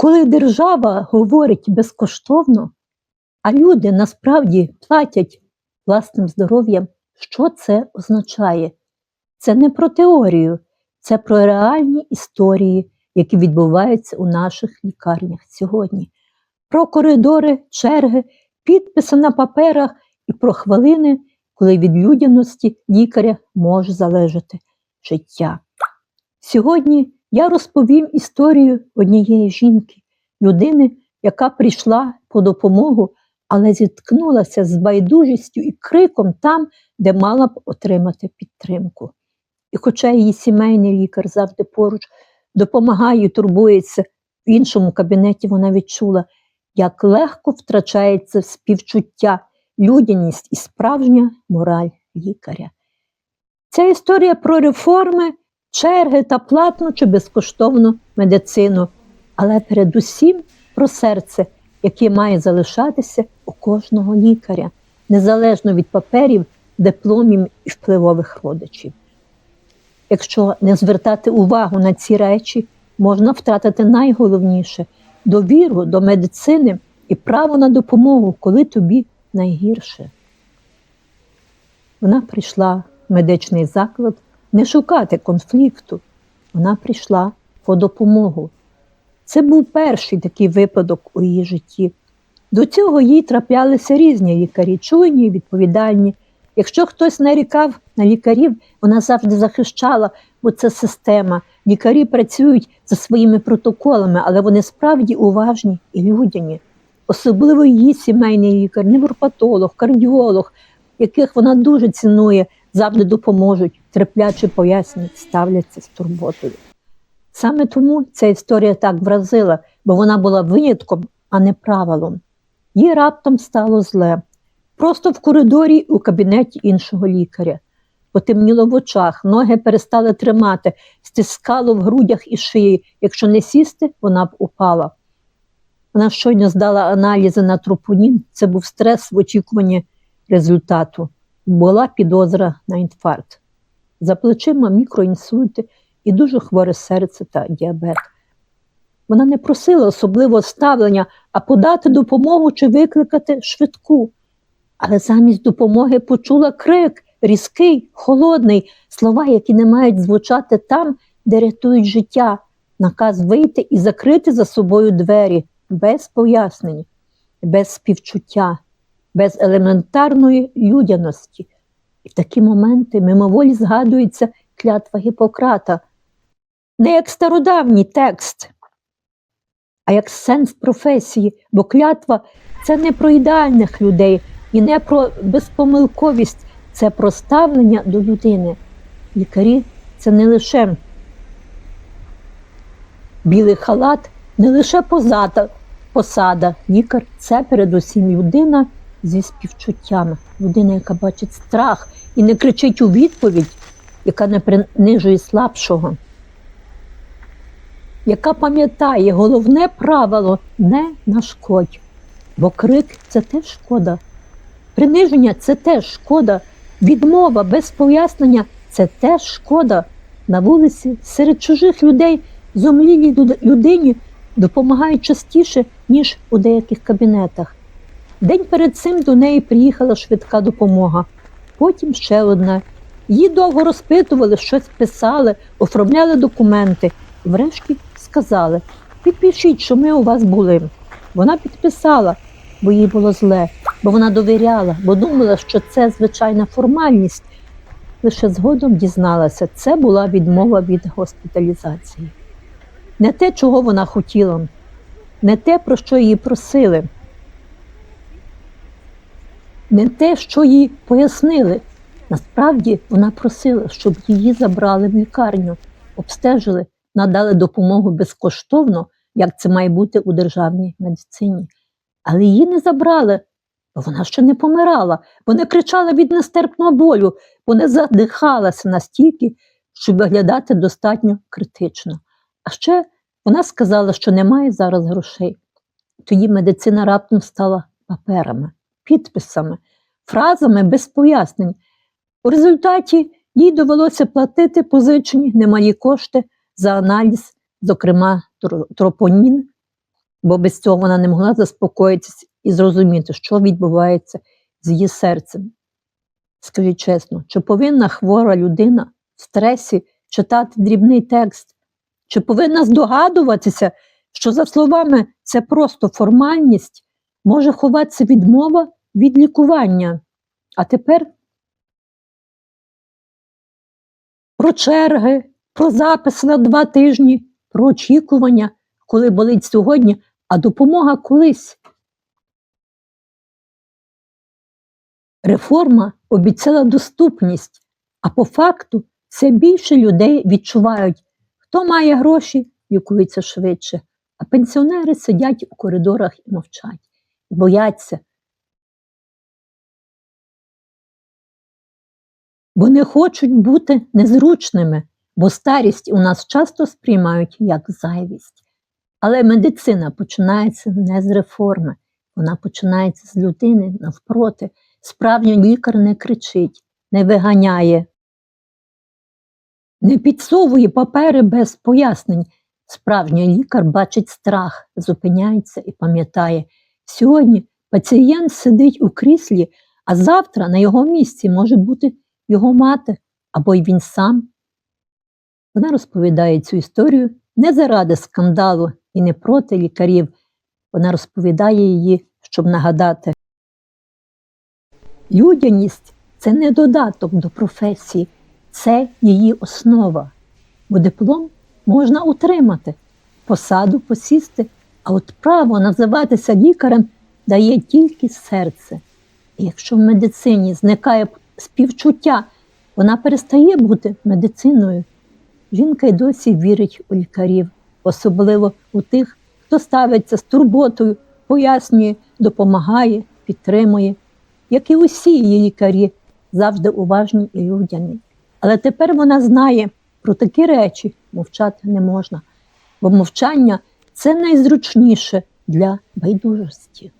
Коли держава говорить безкоштовно, а люди насправді платять власним здоров'ям, що це означає? Це не про теорію, це про реальні історії, які відбуваються у наших лікарнях сьогодні. Про коридори, черги, підписи на паперах і про хвилини, коли від людяності лікаря може залежати життя. Сьогодні я розповім історію однієї жінки, людини, яка прийшла по допомогу, але зіткнулася з байдужістю і криком там, де мала б отримати підтримку. І хоча її сімейний лікар завжди поруч допомагає і турбується, в іншому кабінеті вона відчула, як легко втрачається співчуття, людяність і справжня мораль лікаря. Ця історія про реформи, черги та платну чи безкоштовну медицину, але передусім про серце, яке має залишатися у кожного лікаря, незалежно від паперів, дипломів і впливових родичів. Якщо не звертати увагу на ці речі, можна втратити найголовніше довіру до медицини і право на допомогу, коли тобі найгірше. Вона прийшла в медичний заклад не шукати конфлікту. Вона прийшла по допомогу. Це був перший такий випадок у її житті. До цього їй траплялися різні лікарі, чуйні, відповідальні. Якщо хтось нарікав на лікарів, вона завжди захищала, бо це система. Лікарі працюють за своїми протоколами, але вони справді уважні і людяні. Особливо її сімейний лікар, невропатолог, кардіолог, яких вона дуже цінує, завжди допоможуть, терпляче пояснюють, ставляться з турботою. Саме тому ця історія так вразила, бо вона була винятком, а не правилом. Їй раптом стало зле. Просто в коридорі у кабінеті іншого лікаря. Потемніло в очах, ноги перестали тримати, стискало в грудях і шиї. Якщо не сісти, вона б упала. Вона щойно здала аналізи на тропонін, це був стрес в очікуванні результату. Була підозра на інфаркт. За плечима мікроінсульти і дуже хворе серце та діабет. Вона не просила особливого ставлення, а подати допомогу чи викликати швидку. Але замість допомоги почула крик, різкий, холодний, слова, які не мають звучати там, де рятують життя, наказ вийти і закрити за собою двері без пояснень, без співчуття, без елементарної людяності. І такі моменти мимоволі згадується клятва Гіппократа. Не як стародавній текст, а як сенс професії, бо клятва це не про ідеальних людей і не про безпомилковість, це про ставлення до людини. Лікарі це не лише білий халат, не лише позада, посада. Лікар це передусім людина зі співчуттями, людина, яка бачить страх і не кричить у відповідь, яка не принижує слабшого яка пам'ятає головне правило не нашкодь. Бо крик це теж шкода. Приниження це теж шкода. Відмова без пояснення це теж шкода. На вулиці серед чужих людей зомлілій людині допомагають частіше, ніж у деяких кабінетах. День перед цим до неї приїхала швидка допомога, потім ще одна. Її довго розпитували, щось писали, оформляли документи. Врешті сказали, підпишіть, що ми у вас були. Вона підписала, бо їй було зле, бо вона довіряла, бо думала, що це звичайна формальність. Лише згодом дізналася, це була відмова від госпіталізації. Не те, чого вона хотіла, не те, про що її просили, не те, що їй пояснили. Насправді вона просила, щоб її забрали в лікарню, обстежили надали допомогу безкоштовно, як це має бути у державній медицині. Але її не забрали, бо вона ще не помирала. Вона кричала від нестерпного болю, вона задихалася настільки, щоб виглядати достатньо критично. А ще вона сказала, що немає зараз грошей. Тоді медицина раптом стала паперами, підписами, фразами без пояснень. У результаті їй довелося платити позичені немалі кошти за аналіз, зокрема, тропонін, бо без цього вона не могла заспокоїтися і зрозуміти, що відбувається з її серцем. Скажіть чесно, чи повинна хвора людина в стресі читати дрібний текст? Чи повинна здогадуватися, що, за словами, це просто формальність, може ховатися відмова від лікування? А тепер про черги, про запис на два тижні, про очікування, коли болить сьогодні, а допомога колись. Реформа обіцяла доступність, а по факту все більше людей відчувають, хто має гроші, лікується швидше, а пенсіонери сидять у коридорах і мовчать, бояться. Бо не хочуть бути незручними, бо старість у нас часто сприймають як зайвість. Але медицина починається не з реформи, вона починається з людини навпроти. Справжній лікар не кричить, не виганяє, не підсовує папери без пояснень. Справжній лікар бачить страх, зупиняється і пам'ятає, сьогодні пацієнт сидить у кріслі, а завтра на його місці може бути його мати або й він сам. Вона розповідає цю історію не заради скандалу і не проти лікарів. Вона розповідає її, щоб нагадати. Людяність це не додаток до професії, це її основа. Бо диплом можна утримати, посаду посісти, а от право називатися лікарем дає тільки серце. І якщо в медицині зникає співчуття, вона перестає бути медициною. Жінка й досі вірить у лікарів, особливо у тих, хто ставиться з турботою, пояснює, допомагає, підтримує як і усі її лікарі, завжди уважні і людяні. Але тепер вона знає, про такі речі мовчати не можна, бо мовчання це найзручніше для байдужості.